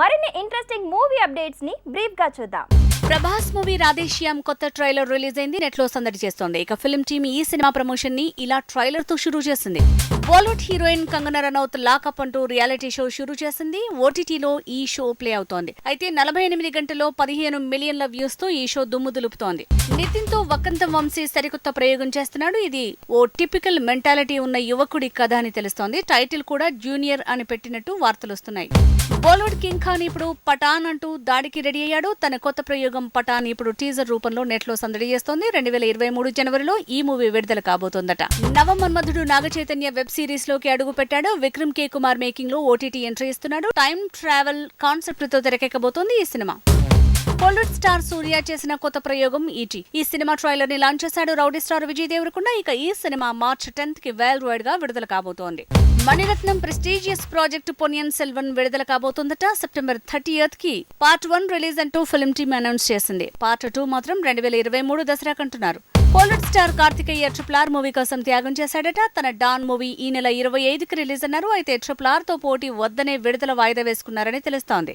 మరిన్ని interesting movie అప్డేట్స్ని బ్రీఫ్గా చూద్దాం. ప్రభాస్ మూవీ రాధేశ్యామ్ కొత్త ట్రైలర్ రిలీజ్ అయింది నెట్లో సందడి చేస్తోంది. ఇక ఫిల్మ్ టీమ్ ఈ సినిమా ప్రమోషన్ని ఇలా ట్రైలర్తో షురూ చేసింది. Bollywood heroine Kangana Ranaut lockup అంటూ రియాలిటీ షో షురూ చేసింది. ఓటీటీలో ఈ షో ప్లే అవుతోంది. అయితే నలభై ఎనిమిది గంటల్లో పదిహేను మిలియన్ల వ్యూస్తో ఈ షో దుమ్ము దులుపుతోంది. నితిన్తో వకంత వంశీ సరికొత్త ప్రయోగం చేస్తున్నాడు. ఇది ఓ టిపికల్ మెంటాలిటీ ఉన్న యువకుడి కథ అని తెలుస్తోంది. టైటిల్ కూడా జూనియర్ అని పెట్టినట్టు వార్తలు వస్తున్నాయి. బాలీవుడ్ కింగ్ ఖాన్ ఇప్పుడు పఠాన్ అంటూ దాడికి రెడీ అయ్యాడు. తన కొత్త ప్రయోగం పఠాన్ ఇప్పుడు టీజర్ రూపంలో నెట్లో సందడి చేస్తోంది. రెండు వేల ఇరవై మూడు జనవరిలో ఈ మూవీ విడుదల కాబోతోందట. నవమన్మధుడు నాగ చైతన్య వెబ్ సిరీస్లోకి అడుగు పెట్టాడు విక్రమ్ కే కుమార్ మేకింగ్లో ఓటీటీ ఎంట్రీ ఇస్తున్నాడు. టైం ట్రావెల్ కాన్సెప్ట్తో తెరకెక్కబోతోంది ఈ సినిమా. బాలీవుడ్ స్టార్ సూర్య చేసిన కొత్త ప్రయోగం ఈటీ. ఈ సినిమా ట్రైలర్ని లాంచ్ చేశాడు రౌడీ స్టార్ విజయ్ దేవరకొండ. ఇక ఈ సినిమా మార్చ్ టెన్త్కి వేల్ వైడ్గా విడుదల కాబోతోంది. మణిరత్నం ప్రెస్టీజియస్ ప్రాజెక్ట్ పొనియన్ సెల్వన్ విడుదల కాబోతోందట. సెప్టెంబర్ థర్టీయత్కి పార్ట్ వన్ రిలీజ్ అంటూ ఫిల్మ్ టీమ్ అనౌన్స్ చేసింది. పార్ట్ టూ మాత్రం రెండు వేల ఇరవై మూడు Dasara కంటున్నారు star Karthikeya triple R movie కోసం త్యాగం చేశాడట. తన డాన్ మూవీ ఈ నెల ఇరవై ఐదుకి రిలీజ్ అన్నారు. అయితే ట్రిపుల్ ఆర్తో పోటీ వద్దనే విడుదల వాయిదా వేసుకున్నారని తెలుస్తోంది.